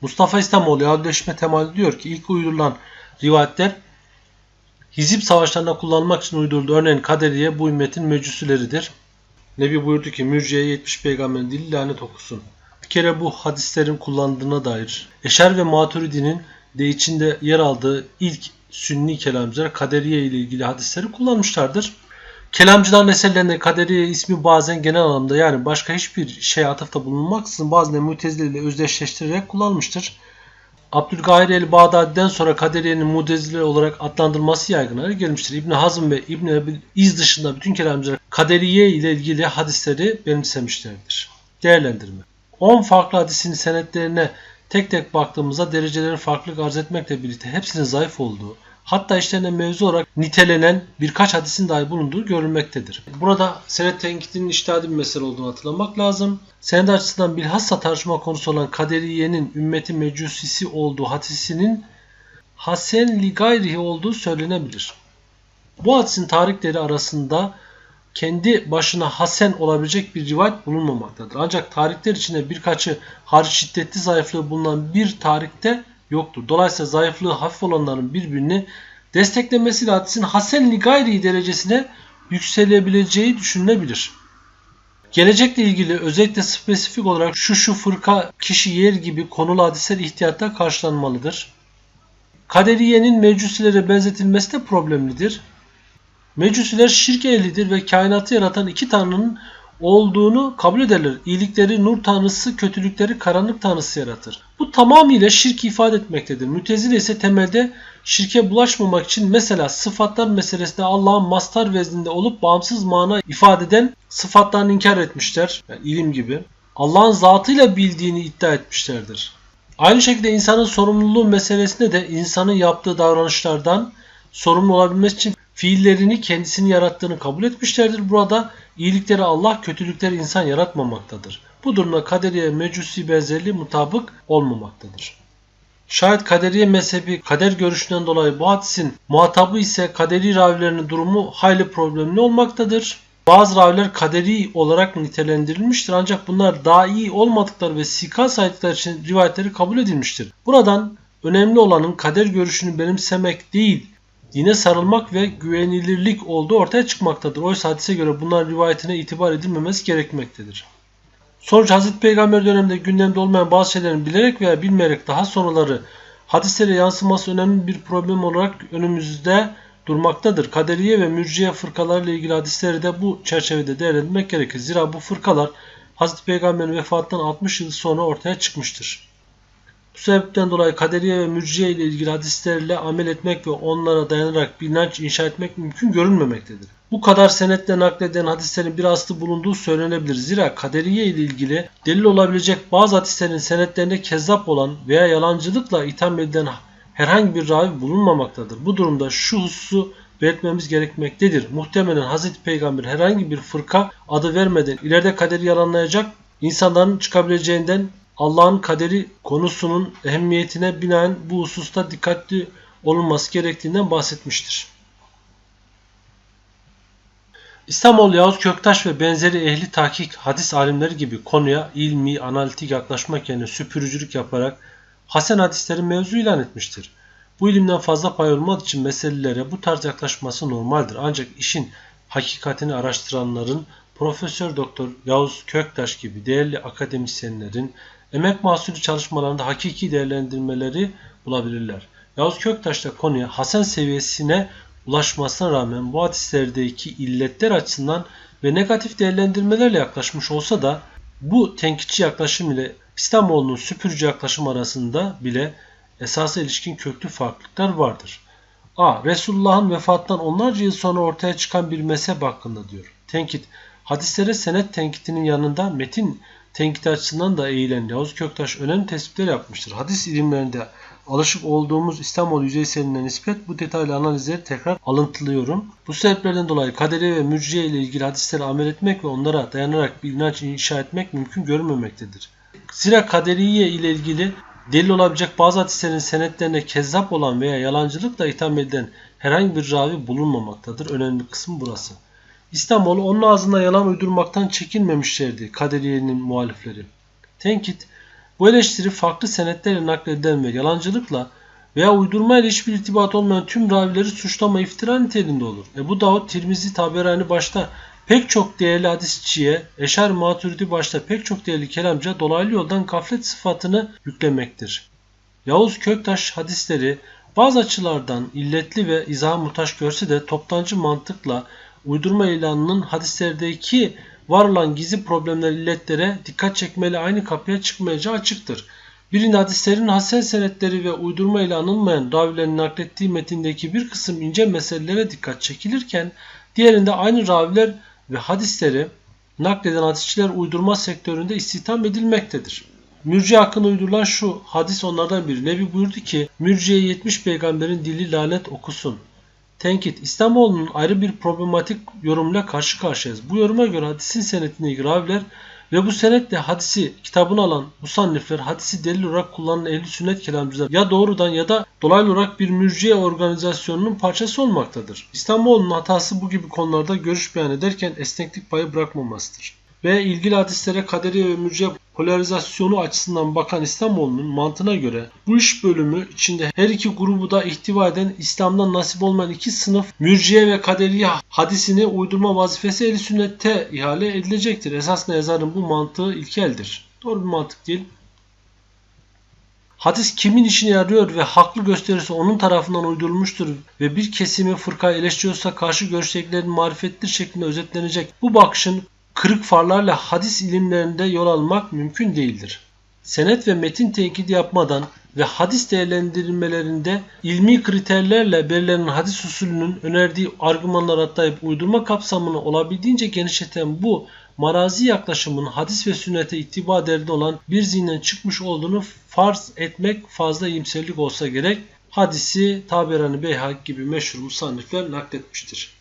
Mustafa İslamoğlu Yahudileşme temayülü diyor ki ilk uydurulan rivayetler Hizip savaşlarında kullanılmak için uyduruldu. Örneğin Kaderiye bu ümmetin mecüsüleridir. Nebi buyurdu ki mürciye 70 peygamberin dili lanet okusun. Bir kere bu hadislerin kullanıldığına dair Eşer ve Maturidi'nin de içinde yer aldığı ilk sünni kelamcılar kaderiye ile ilgili hadisleri kullanmışlardır. Kelamcıların eserlerinde kaderiye ismi bazen genel anlamda yani başka hiçbir şeye atıfta bulunmaksızın bazen mutezile ile özdeşleştirerek kullanmıştır. Abdülgahir el-Bağdadi'den sonra kaderiyenin mutezile olarak adlandırılması yaygın hale gelmiştir. İbn Hazm ve İbn İz dışında bütün kelamcılar kaderiye ile ilgili hadisleri benimsemişlerdir. Değerlendirme 10 farklı hadisin senetlerine tek tek baktığımızda dereceleri farklılık arz etmekle birlikte hepsinin zayıf olduğu, hatta işlerine mevzu olarak nitelenen birkaç hadisin dahi bulunduğu görülmektedir. Burada senet tenkitinin iştihadi bir mesele olduğunu hatırlamak lazım. Senet açısından bilhassa tartışma konusu olan Kaderiye'nin ümmeti mecusisi olduğu hadisinin Hasen li gayrihi olduğu söylenebilir. Bu hadisin tarihleri arasında kendi başına hasen olabilecek bir rivayet bulunmamaktadır. Ancak tarihler içinde birkaçı hariç şiddetli zayıflığı bulunan bir tarihte yoktur. Dolayısıyla zayıflığı hafif olanların birbirini desteklemesiyle hadisin hasen li gayri derecesine yükselebileceği düşünülebilir. Gelecekle ilgili özellikle spesifik olarak şu şu fırka kişi yer gibi konulu hadisler ihtiyatta karşılanmalıdır. Kaderiyenin mecusilere benzetilmesi de problemlidir. Mecusiler şirk ehlidir ve kainatı yaratan iki tanrının olduğunu kabul ederler. İyilikleri nur tanrısı, kötülükleri karanlık tanrısı yaratır. Bu tamamıyla şirk ifade etmektedir. Mütezile ise temelde şirke bulaşmamak için mesela sıfatlar meselesinde Allah'ın mastar vezninde olup bağımsız mana ifade eden sıfatlarını inkar etmişler. Yani ilim gibi. Allah'ın zatıyla bildiğini iddia etmişlerdir. Aynı şekilde insanın sorumluluğu meselesinde de insanın yaptığı davranışlardan sorumlu olabilmesi için fiillerini kendisini yarattığını kabul etmişlerdir. Burada iyilikleri Allah, kötülükleri insan yaratmamaktadır. Bu durumda kaderiye mecusi benzerliği mutabık olmamaktadır. Şayet kaderiye mezhebi kader görüşünden dolayı bu hadisin muhatabı ise kaderi ravilerinin durumu hayli problemli olmaktadır. Bazı raviler kaderi olarak nitelendirilmiştir ancak bunlar daha iyi olmadıkları ve sika saydıkları için rivayetleri kabul edilmiştir. Buradan önemli olanın kader görüşünü benimsemek değil, dine sarılmak ve güvenilirlik olduğu ortaya çıkmaktadır. Oysa hadise göre bunlar rivayetine itibar edilmemesi gerekmektedir. Sonuç Hazreti Peygamber döneminde gündemde olmayan bazı şeylerin bilerek veya bilmeyerek daha sonraları hadislere yansıması önemli bir problem olarak önümüzde durmaktadır. Kaderiye ve mürciye fırkalarla ilgili hadisleri de bu çerçevede değerlendirmek gerekir. Zira bu fırkalar Hazreti Peygamber'in vefatından 60 yıl sonra ortaya çıkmıştır. Bu sebepten dolayı kaderiye ve mürciye ile ilgili hadislerle amel etmek ve onlara dayanarak bir inanç inşa etmek mümkün görünmemektedir. Bu kadar senetle nakleden hadislerin bir aslı bulunduğu söylenebilir. Zira kaderiye ile ilgili delil olabilecek bazı hadislerin senetlerinde kezzap olan veya yalancılıkla itham edilen herhangi bir ravi bulunmamaktadır. Bu durumda şu hususu belirtmemiz gerekmektedir. Muhtemelen Hazreti Peygamber herhangi bir fırka adı vermeden ileride kaderi yalanlayacak insanların çıkabileceğinden Allah'ın kaderi konusunun ehemmiyetine binaen bu hususta dikkatli olunması gerektiğinden bahsetmiştir. İslamoğlu Yavuz Köktaş ve benzeri ehli tahkik hadis alimleri gibi konuya ilmi, analitik yaklaşmak yerine süpürücülük yaparak Hasen hadisleri mevzu ilan etmiştir. Bu ilimden fazla pay olmadığı için meselelere bu tarz yaklaşması normaldir. Ancak işin hakikatini araştıranların Profesör Doktor Yavuz Köktaş gibi değerli akademisyenlerin emek mahsulü çalışmalarında hakiki değerlendirmeleri bulabilirler. Yavuz Köktaş da konuya Hasan seviyesine ulaşmasına rağmen bu hadislerdeki illetler açısından ve negatif değerlendirmelerle yaklaşmış olsa da bu tenkitçi yaklaşım ile İslamoğlu'nun süpürücü yaklaşım arasında bile esasa ilişkin köklü farklılıklar vardır. A. Resulullah'ın vefatından onlarca yıl sonra ortaya çıkan bir mezhep hakkında diyor. Tenkit. Hadislere senet tenkitinin yanında metin tenkit açısından da eğilen Yavuz Köktaş önemli tespitler yapmıştır. Hadis ilimlerinde alışık olduğumuz İstanbul yüzeyseline nispet bu detaylı analizleri tekrar alıntılıyorum. Bu sebeplerden dolayı kaderi ve mürciye ile ilgili hadislere amel etmek ve onlara dayanarak bir inanç inşa etmek mümkün görünmemektedir. Zira kaderiye ile ilgili delil olabilecek bazı hadislerin senetlerine kezzap olan veya yalancılıkla itham edilen herhangi bir ravi bulunmamaktadır. Önemli kısım burası. İslamoğlu onun ağzına yalan uydurmaktan çekinmemişlerdi Kaderiye'nin muhalifleri. Tenkit, Bu eleştiri farklı senetlerle nakledilen ve yalancılıkla veya uydurma ile hiçbir irtibat olmayan tüm ravileri suçlama iftira niteliğinde olur. Ebu Davud, Tirmizi, Taberani başta pek çok değerli hadisçiye, Eşar Maturidi başta pek çok değerli kelamcıya dolaylı yoldan gaflet sıfatını yüklemektir. Yavuz Köktaş hadisleri bazı açılardan illetli ve izaha muhtaç görse de toptancı mantıkla uydurma ilanının hadislerdeki var olan gizli problemler illetlere dikkat çekmeli aynı kapıya çıkmayacağı açıktır. Birinde hadislerin hasen senetleri ve uydurma ile anılmayan ravilerin naklettiği metindeki bir kısım ince meselelere dikkat çekilirken diğerinde aynı raviler ve hadisleri nakleden hadisçiler uydurma sektöründe istihdam edilmektedir. Mürciye hakkında uydurulan şu hadis onlardan biri. Nebi buyurdu ki Mürciye 70 peygamberin dili lanet okusun. Tenkit İslamoğlu'nun ayrı bir problematik yorumla karşı karşıyayız. Bu yoruma göre hadisin senetindeki raviler ve bu senetle hadisi kitabını alan musannifler hadisi delil olarak kullanan ehli sünnet kelamcılar ya doğrudan ya da dolaylı olarak bir mürciye organizasyonunun parçası olmaktadır. İslamoğlu'nun hatası bu gibi konularda görüş beyan ederken esneklik payı bırakmamasıdır. Ve ilgili hadislere kaderi ve mürciye polarizasyonu açısından bakan İslamoğlu'nun mantığına göre bu iş bölümü içinde her iki grubu da ihtiva eden İslam'dan nasip olmayan iki sınıf mürciye ve kaderiye hadisini uydurma vazifesi eli sünnette ihale edilecektir. Esasında yazarın bu mantığı ilkeldir. Doğru bir mantık değil. Hadis kimin işine yarıyor ve haklı gösterirse onun tarafından uydurulmuştur ve bir kesimi fırkayı eleştiriyorsa karşı görüşeceklerin marifettir şeklinde özetlenecek. Bu bakışın kırık farlarla hadis ilimlerinde yol almak mümkün değildir. Senet ve metin tenkidi yapmadan ve hadis değerlendirmelerinde ilmi kriterlerle belirlenen hadis usulünün önerdiği argümanlara atlayıp uydurma kapsamını olabildiğince genişleten bu marazi yaklaşımın hadis ve sünnete ittiba derdinde olan bir zihnen çıkmış olduğunu farz etmek fazla iyimserlik olsa gerek. Hadisi Taberani Beyhak gibi meşhur musannifler nakletmiştir.